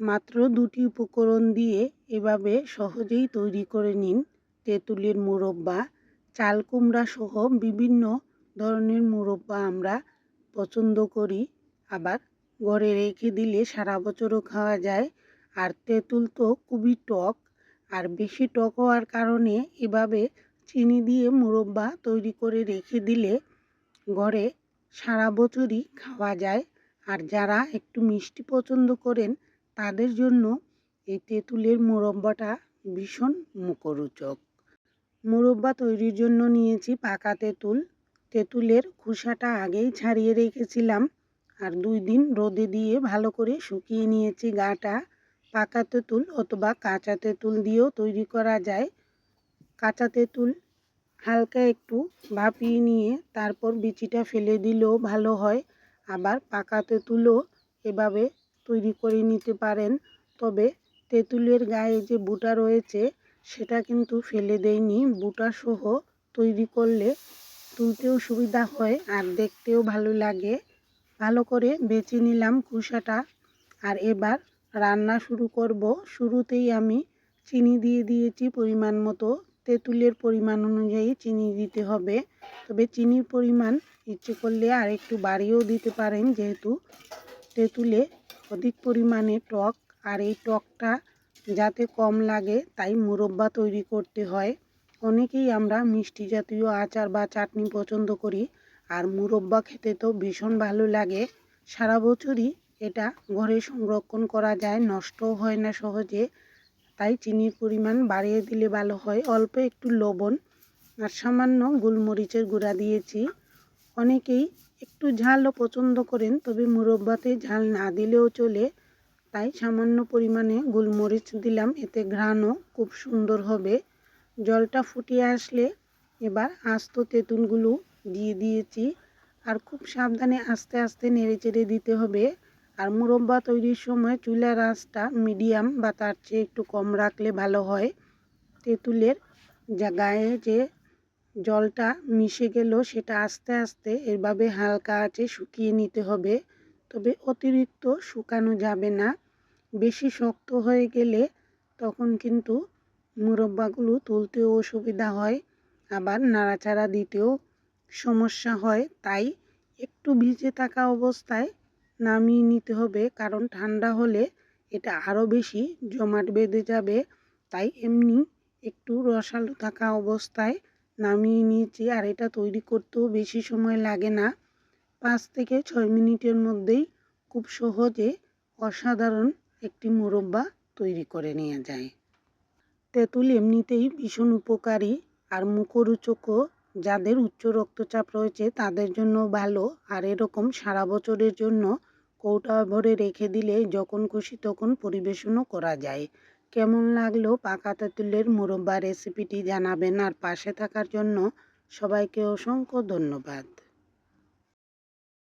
মাত্র দুটি উপকরণ দিয়ে এভাবে সহজেই তৈরি করে নিন। তেঁতুলের মুরব্বা, চাল কুমড়া সহ বিভিন্ন ধরনের মুরব্বা আমরা পছন্দ করি। আবার ঘরে রেখে দিলে সারা বছরও খাওয়া যায়। আর তেঁতুল তো খুবই টক, আর বেশি টক হওয়ার কারণে এভাবে চিনি দিয়ে মুরব্বা তৈরি করে রেখে দিলে ঘরে সারা বছরই খাওয়া যায়। আর যারা একটু মিষ্টি পছন্দ করেন তাদের জন্য এই তেঁতুলের মুরব্বাটা ভীষণ মুখরোচক। মুরব্বা তৈরির জন্য নিয়েছি পাকা তেঁতুল। তেঁতুলের খোসাটা আগেই ছাড়িয়ে রেখেছিলাম আর দুই দিন রোদে দিয়ে ভালো করে শুকিয়ে নিয়েছি গাটা। পাকা তেঁতুল অথবা কাঁচা তেঁতুল দিয়েও তৈরি করা যায়। কাঁচা তেঁতুল হালকা একটু ভাপিয়ে নিয়ে তারপর বিচিটা ফেলে দিলেও ভালো হয়। আবার পাকা তেঁতুলও এভাবে তৈরি করে নিতে পারেন। তবে তেঁতুলের গায়ে যে বুটা রয়েছে, সেটা কিন্তু ফেলে দেয়নি। বুটা সহ তৈরি করলে তুলতেও সুবিধা হয় আর দেখতেও ভালো লাগে। ভালো করে বেছে নিলাম কুসাটা আর এবার রান্না শুরু করব। শুরুতেই আমি চিনি দিয়ে দিয়েছি পরিমাণ মতো। তেঁতুলের পরিমাণ অনুযায়ী চিনি দিতে হবে। তবে চিনির পরিমাণ ইচ্ছে করলে আর একটু বাড়িয়েও দিতে পারেন, যেহেতু তেঁতুলে অধিক পরিমাণে টক, আর এই টকটা যাতে কম লাগে তাই মুরব্বা তৈরি করতে হয়। অনেকেই আমরা মিষ্টি জাতীয় আচার বা চাটনি পছন্দ করি, আর মুরব্বা খেতে তো ভীষণ ভালো লাগে। সারা বছরই এটা ঘরে সংরক্ষণ করা যায়, নষ্টও হয় না সহজে, তাই চিনির পরিমাণ বাড়িয়ে দিলে ভালো হয়। অল্প একটু লবণ আর সামান্য গোলমরিচের গুঁড়া দিয়েছি। অনেকেই একটু ঝালও পছন্দ করেন, তবে মুরব্বাতে ঝাল না দিলেও চলে। তাই সামান্য পরিমাণে গোলমরিচ দিলাম, এতে ঘ্রাণও খুব সুন্দর হবে। জলটা ফুটিয়ে আসলে এবার আস্ত তেঁতুলগুলো দিয়ে দিয়েছি। আর খুব সাবধানে আস্তে আস্তে নেড়ে চেড়ে দিতে হবে। আর মুরব্বা তৈরির সময় চুলার আঁচটা মিডিয়াম বা তার চেয়ে একটু কম রাখলে ভালো হয়। তেঁতুলের যা গায়ে যে জলটা মিশে গেল সেটা আস্তে আস্তে এভাবে হালকা আঁচে শুকিয়ে নিতে হবে। তবে অতিরিক্ত শুকানো যাবে না। বেশি শক্ত হয়ে গেলে তখন কিন্তু মুরব্বাগুলো তুলতেও অসুবিধা হয়, আবার নাড়াচাড়া দিতেও সমস্যা হয়। তাই একটু ভিজে থাকা অবস্থায় নামিয়ে নিতে হবে, কারণ ঠান্ডা হলে এটা আরও বেশি জমাট বেঁধে যাবে। তাই এমনি একটু রসালো থাকা অবস্থায় নামিয়ে নিয়েছি, আর এটা তৈরি করতেও বেশি সময় লাগে না। পাঁচ থেকে ছয় মিনিটের মধ্যেই খুব সহজে অসাধারণ একটি মুরব্বা তৈরি করে নেওয়া যায়। তেঁতুল এমনিতেই ভীষণ উপকারী, আর মুখরোচকও। যাদের উচ্চ রক্তচাপ রয়েছে, তাদের জন্য ভালো। আর এরকম সারা বছরের জন্য কৌটা ভরে রেখে দিলে যখন খুশি তখন পরিবেশনও করা যায়। কেমন লাগল পাকা তেঁতুলের মুরব্বা রেসিপিটি জানাবেন আর পাশে থাকার জন্য সবাইকে অসংখ্য ধন্যবাদ।